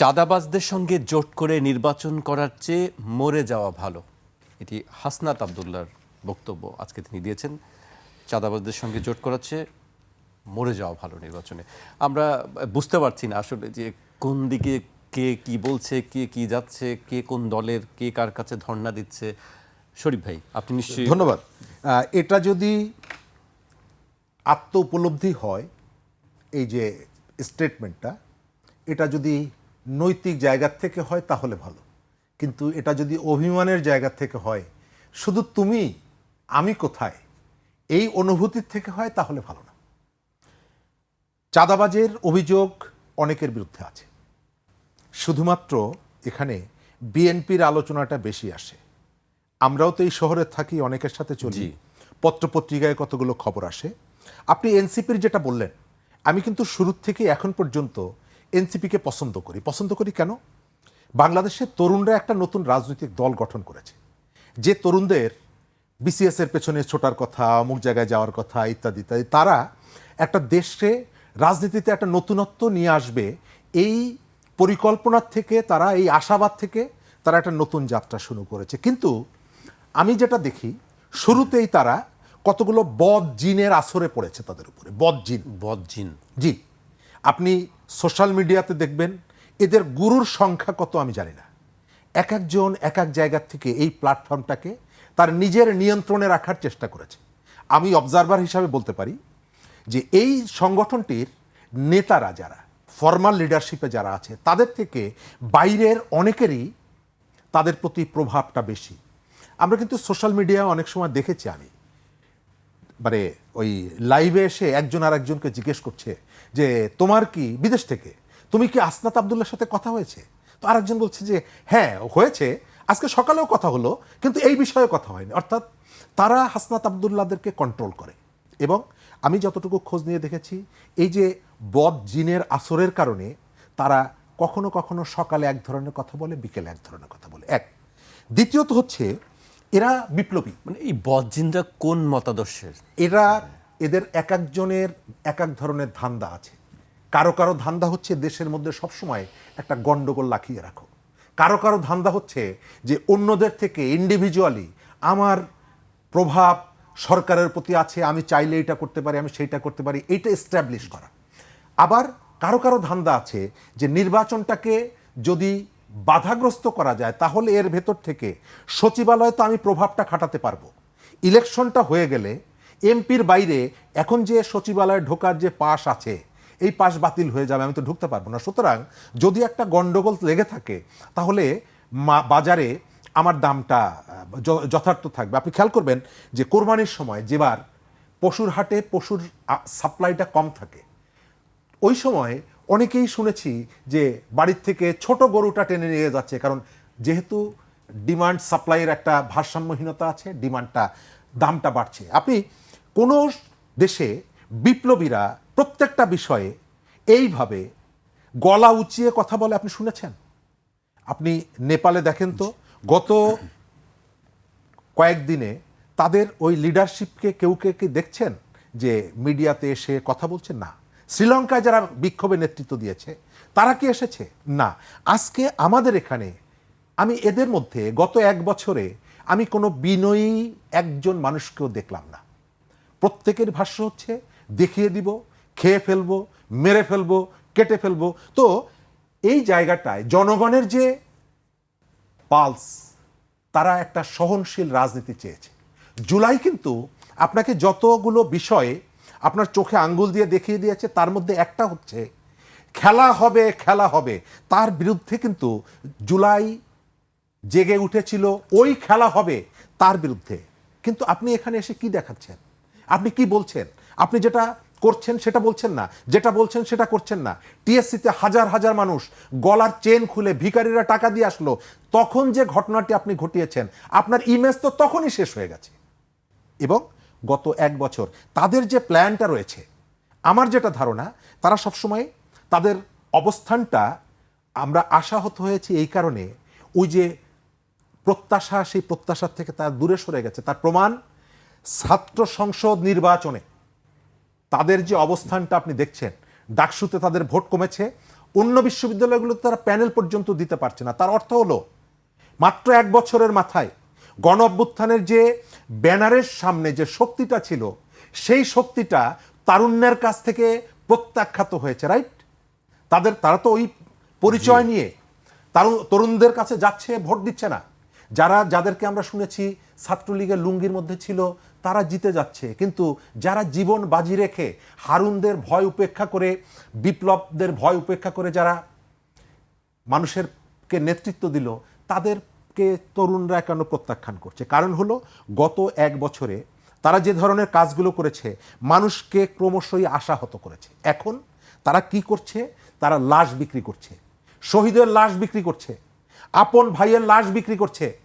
চাঁদাবাজদের সঙ্গে জোট করে নির্বাচন করার চেয়ে মরে যাওয়া ভালো। এটি হাসনাত আবদুল্লার বক্তব্য। আজকে তিনি দিয়েছেন, চাঁদাবাজদের সঙ্গে জোট করার চেয়ে মরে যাওয়া ভালো নির্বাচনে। আমরা বুঝতে পারছি না আসলে যে কোন দিকে কে কি বলছে, কে কি যাচ্ছে, কে কোন দলের, কে কার কাছে ধর্ণা দিচ্ছে। শরীফ ভাই, আপনি নিশ্চয়ই ধন্যবাদ। এটা যদি আত্ম উপলব্ধি হয়, এই যে স্টেটমেন্টটা এটা যদি নৈতিক জায়গা থেকে হয় তাহলে ভালো। কিন্তু এটা যদি অভিমানের জায়গা থেকে হয় শুধু তুমি আমি কোথায় এই অনুভূতির থেকে হয় তাহলে ভালো না। চাঁদাবাজের অভিযোগ অনেকের বিরুদ্ধে আছে। শুধুমাত্র এখানে বিএনপির আলোচনাটা বেশি আসে। আমরাও তো এই শহরে থাকি অনেকের সাথে চলি। পত্রপত্রিকায় কতগুলো খবর আসে। আপনি এনসিপির যেটা বললেন আমি কিন্তু শুরুর থেকে এখন পর্যন্ত এনসিপিকে পছন্দ করি। পছন্দ করি কেন? বাংলাদেশের তরুণরা একটা নতুন রাজনৈতিক দল গঠন করেছে। যে তরুণদের বিসিএস এর পেছনে ছোটার কথা অমুক জায়গায় যাওয়ার কথা ইত্যাদি ইত্যাদি তারা একটা দেশে রাজনীতিতে একটা নতুনত্ব নিয়ে আসবে। এই পরিকল্পনার থেকে তারা এই আশাবাদ থেকে তারা একটা নতুন যাত্রা শুরু করেছে। কিন্তু আমি যেটা দেখি শুরুতেই তারা কতগুলো বদ জিনের আসরে পড়েছে তাদের উপরে। বদ জিন। বদজিন জি। আপনি সোশ্যাল মিডিয়াতে দেখবেন এদের গুরুর সংখ্যা কত আমি জানি না। এক একজন এক এক জায়গার থেকে এই প্ল্যাটফর্মটাকে তার নিজের নিয়ন্ত্রণে রাখার চেষ্টা করেছে। আমি অবজারভার হিসাবে বলতে পারি যে এই সংগঠনটির নেতারা যারা ফর্মাল লিডারশিপে যারা আছে, তাদের থেকে বাইরের অনেকেরই তাদের প্রতি প্রভাবটা বেশি। আমরা কিন্তু সোশ্যাল মিডিয়ায় অনেক সময় দেখেছি আমি। মানে ওই লাইভে এসে একজন আর একজনকে জিজ্ঞেস করছে যে তোমার কি বিদেশ থেকে? তুমি কি আসনাত আবদুল্লার সাথে কথা হয়েছে? তো আরেকজন বলছে যে হ্যাঁ হয়েছে। আজকে সকালেও কথা হলো কিন্তু এই বিষয়ে কথা হয়নি। অর্থাৎ তারা হাসনাত আবদুল্লাদেরকে কন্ট্রোল করে। এবং আমি যতটুকু খোঁজ নিয়ে দেখেছি এই যে বদ জিনের আসরের কারণে তারা কখনো কখনো সকালে এক ধরনের কথা বলে বিকেলে এক ধরনের কথা বলে। এক। দ্বিতীয়ত হচ্ছে এরা বিপ্লবী। মানে এই বদজিনরা কোন মতাদর্শের? এরা এদের এক একজনের এক এক ধরনের ধান্দা আছে। কারও কারও ধান্দা হচ্ছে দেশের মধ্যে সবসময় একটা গন্ডগোল লাখিয়ে রাখো। কারও কারও ধান্দা হচ্ছে যে অন্যদের থেকে ইন্ডিভিজুয়ালি আমার প্রভাব সরকারের প্রতি আছে, আমি চাইলে এটা করতে পারি, আমি সেইটা করতে পারি, এইটা এস্টাবলিশ করা। আবার কারও কারও ধান্দা আছে যে নির্বাচনটাকে যদি বাধাগ্রস্ত করা যায়, তাহলে এর ভেতর থেকে সচিবালয়ে তো আমি প্রভাবটা খাটাতে পারব। ইলেকশনটা হয়ে গেলে এমপির বাইরে এখন যে সচিবালয়ে ঢোকার যে পাস আছে, এই পাস বাতিল হয়ে যাবে, আমি তো ঢুকতে পারব না। সুতরাং যদি একটা গন্ডগোল লেগে থাকে, তাহলে বাজারে আমার দামটা যথার্থ থাকবে। আপনি খেয়াল করবেন যে কোরবানির সময় যেবার পশুর হাটে পশুর সাপ্লাইটা কম থাকে, ওই সময় অনেকেই শুনেছি যে বাড়ির থেকে ছোট গরুটা টেনে নিয়ে যাচ্ছে। কারণ যেহেতু ডিমান্ড সাপ্লাইয়ের একটা ভারসাম্যহীনতা আছে, ডিমান্ডটা, দামটা বাড়ছে। আপনি কোনো দেশে বিপ্লবীরা প্রত্যেকটা বিষয়ে এইভাবে গলা উঁচিয়ে কথা বলে আপনি শুনেছেন? আপনি নেপালে দেখেন তো, গত কয়েকদিনে তাদের ওই লিডারশিপকে কেউ কে কি দেখছেন? যে মিডিয়াতে এসে কথা বলছেন না। শ্রীলঙ্কায় যারা বিক্ষোভে নেতৃত্ব দিয়েছে, তারা কি এসেছে? না। আজকে আমাদের এখানে আমি এদের মধ্যে গত এক বছরে আমি কোনো বিনয়ী একজন মানুষকেও দেখলাম না। প্রত্যেকের ভাষ্য হচ্ছে, দেখিয়ে দিব, খেয়ে ফেলব, মেরে ফেলব, কেটে ফেলব। তো এই জায়গাটায় জনগণের যে পালস, তারা একটা সহনশীল রাজনীতি চেয়েছে। জুলাই কিন্তু আপনাকে যতগুলো বিষয়ে আপনার চোখে আঙ্গুল দিয়ে দেখিয়ে দিয়েছে, তার মধ্যে একটা হচ্ছে, খেলা হবে খেলা হবে। তার বিরুদ্ধে কিন্তু জুলাই জেগে উঠেছিল, ওই খেলা হবে তার বিরুদ্ধে। কিন্তু আপনি এখানে এসে কি দেখাচ্ছেন? আপনি কি বলছেন? আপনি যেটা করছেন সেটা বলছেন না। যেটা বলছেন সেটা করছেন না। টিএসসিতে হাজার হাজার মানুষ গলার চেন খুলে ভিখারিরা টাকা দিয়ে আসলো। তখন যে ঘটনাটি আপনি ঘটিয়েছেন, আপনার ইমেজ তো তখনই শেষ হয়ে গেছে। এবং গত এক বছর তাদের যে প্ল্যানটা রয়েছে, আমার যেটা ধারণা, তারা সবসময় তাদের অবস্থানটা আমরা আশাহত হয়েছি এই কারণে, ওই যে প্রত্যাশা, সেই প্রত্যাশার থেকে তার দূরে সরে গেছে। তার প্রমাণ ছাত্র সংসদ নির্বাচনে তাদের যে অবস্থানটা আপনি দেখছেন ডাকসুতে তাদের ভোট কমেছে অন্য বিশ্ববিদ্যালয়গুলোতে তারা প্যানেল পর্যন্ত দিতে পারছে না। তার অর্থ হলো মাত্র এক বছরের মাথায় গণ অভ্যুত্থানের যে ব্যানারের সামনে যে শক্তিটা ছিল সেই শক্তিটা তারুণ্যের কাছ থেকে প্রত্যাখ্যাত হয়েছে রাইট? তাদের তারা তো ওই পরিচয় নিয়ে তারু- তরুণদের কাছে যাচ্ছে ভোট দিচ্ছে না। যারা যাদেরকে আমরা শুনেছি ছাত্রলীগের লুঙ্গির মধ্যে ছিল, তারা জিতে যাচ্ছে। কিন্তু যারা জীবন বাজি রেখে হারুনদের ভয় উপেক্ষা করে, বিপ্লবদের ভয় উপেক্ষা করে যারা মানুষেরকে নেতৃত্ব দিল, তাদেরকে তরুণরা কেন প্রত্যাখ্যান করছে? কারণ হলো, গত এক বছরে তারা যে ধরনের কাজগুলো করেছে, মানুষকে ক্রমশই আশাহত করেছে। এখন তারা কি করছে? তারা লাশ বিক্রি করছে। শহীদের লাশ বিক্রি করছে। আপন ভাইয়ের লাশ বিক্রি করছে।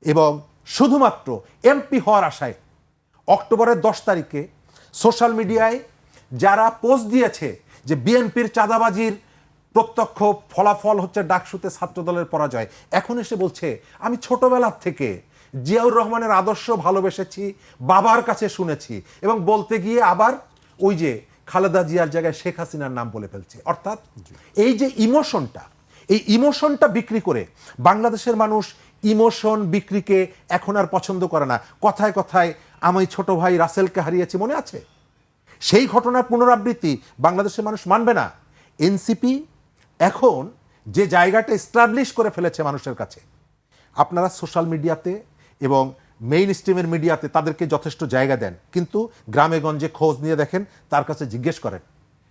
এবং শুধুমাত্র এমপি হওয়ার আশায় অক্টোবরের দশ তারিখে সোশ্যাল মিডিয়ায় যারা পোস্ট দিয়েছে যে বিএনপির চাঁদাবাজির প্রত্যক্ষ ফলাফল হচ্ছে ডাকসুতে ছাত্রদলের পরাজয় এখন এসে বলছে আমি ছোটবেলার থেকে জিয়াউর রহমানের আদর্শ ভালোবেসেছি বাবার কাছে শুনেছি এবং বলতে গিয়ে আবার ওই যে খালেদা জিয়ার জায়গায় শেখ হাসিনার নাম বলে ফেলছে। অর্থাৎ এই যে ইমোশনটা এই ইমোশনটা বিক্রি করে বাংলাদেশের মানুষ ইমোশন বিক্রিকে এখন আর পছন্দ করে না। কথায় কথায় আমি ছোট ভাই রাসেলকে হারিয়েছি মনে আছে? সেই ঘটনার পুনরাবৃত্তি বাংলাদেশের মানুষ মানবে না। এনসিপি এখন যে জায়গাটা এস্টাবলিশ করে ফেলেছে মানুষের কাছে আপনারা সোশ্যাল মিডিয়াতে এবং মেইন স্ট্রিমের মিডিয়াতে তাদেরকে যথেষ্ট জায়গা দেন। কিন্তু গ্রামে গঞ্জে খোঁজ নিয়ে দেখেন তার কাছে জিজ্ঞেস করেন।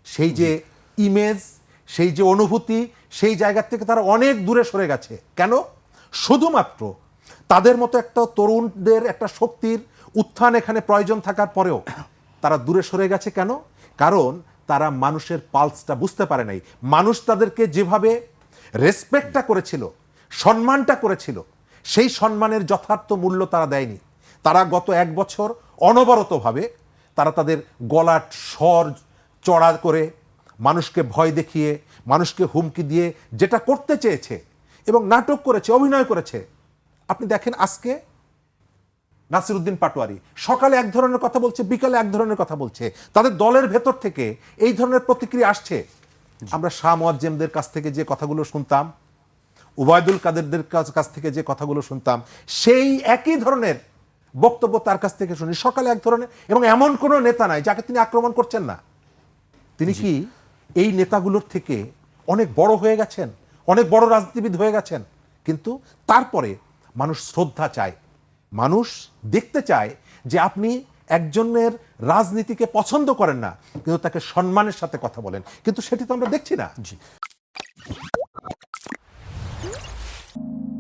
সেই যে ইমেজ সেই যে অনুভূতি, সেই জায়গা থেকে তারা অনেক দূরে সরে গেছে। কেন? শুধুমাত্র তাদের মতো একটা তরুণদের একটা শক্তির উত্থান এখানে প্রয়োজন থাকার পরেও তারা দূরে সরে গেছে কেন? কারণ তারা মানুষের পালসটা বুঝতে পারে নাই। মানুষ তাদেরকে যেভাবে রেসপেক্টটা করেছিল, সম্মানটা করেছিল, সেই সম্মানের যথার্থ মূল্য তারা দেয়নি। তারা গত এক বছর অনবরতভাবে তারা তাদের গলার স্বর চড়া করে মানুষকে ভয় দেখিয়ে মানুষকে হুমকি দিয়ে যেটা করতে চেয়েছে এবং নাটক করেছে অভিনয় করেছে। আপনি দেখেন আজকে নাসিরুদ্দিন পাটোয়ারি সকালে এক ধরনের কথা বলছে বিকালে এক ধরনের কথা বলছে। তাদের দলের ভেতর থেকে এই ধরনের প্রতিক্রিয়া আসছে। আমরা শাহ মোয়াজ্জেমদের কাছ থেকে যে কথাগুলো শুনতাম উবায়দুল কাদেরদের কাছ কাছ থেকে যে কথাগুলো শুনতাম সেই একই ধরনের বক্তব্য তার কাছ থেকে শুনি। সকালে এক ধরনের এবং এমন কোনো নেতা নাই যাকে তিনি আক্রমণ করছেন না। তিনি কি এই নেতাগুলোর থেকে অনেক বড় হয়ে গেছেন, অনেক বড় রাজনীতিবিদ হয়ে গেছেন, কিন্তু তারপরে মানুষ শ্রদ্ধা চায়। মানুষ দেখতে চায় যে আপনি একজনের রাজনীতিকে পছন্দ করেন না, কিন্তু তাকে সম্মানের সাথে কথা বলেন। কিন্তু সেটি তো আমরা দেখছি না।